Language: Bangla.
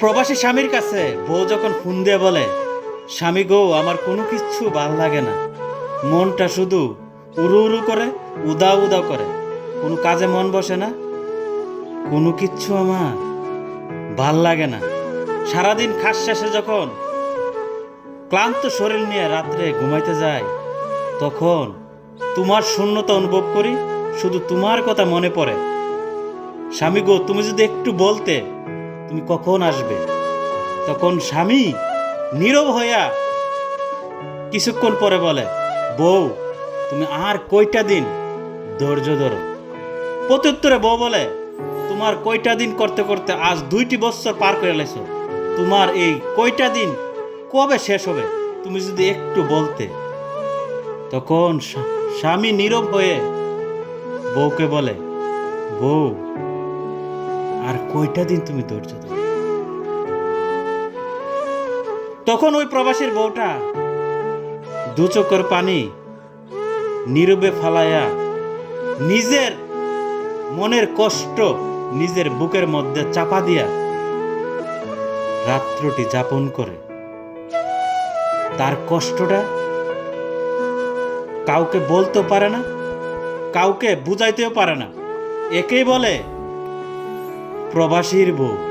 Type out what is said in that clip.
প্রবাসী স্বামীর কাছে বউ যখন ফোন দিয়ে বলে, স্বামী গো, আমার কোনো কিছু ভালো লাগে না। মনটা শুধু উড়ু উড়ু করে উদা উদা করে। কোনো কাজে মন বসে না। কোনো কিচ্ছু আমার ভালো লাগে না। সারাদিন খাস শেষে যখন ক্লান্ত শরীর নিয়ে রাত্রে ঘুমাইতে যায় তখন তোমার শূন্যতা অনুভব করি, শুধু তোমার কথা মনে পড়ে। স্বামী গো, তুমি যদি একটু বলতে তুমি কখন আসবে? তখন স্বামী নীরব হইয়া কিছুক্ষণ পরে বলে, বউ, তুমি আর কয়টা দিন ধৈর্য ধরো? প্রত্যুত্তরে বউ বলে, তোমার কয়টা দিন করতে করতে আজ দুইটি বছর পার করে লেছো তোমার এই কয়টা দিন কবে শেষ হবে, তুমি যদি একটু বলতে? তখন স্বামী নীরব হয়ে বউকে বলে, বউ আর কয়টা দিন তুমি ধৈর্য ধরো? তখন ওই প্রবাসীর বউটা দু চোখের পানি নীরবে ফালাইয়া নিজের মনের কষ্ট নিজের বুকের মধ্যে চাপা দিয়া রাত্রটি যাপন করে। তার কষ্টটা কাউকে বলতেও পারে না, কাউকে বুঝাইতেও পারে না। একেই বলে প্রবাসীর বউ।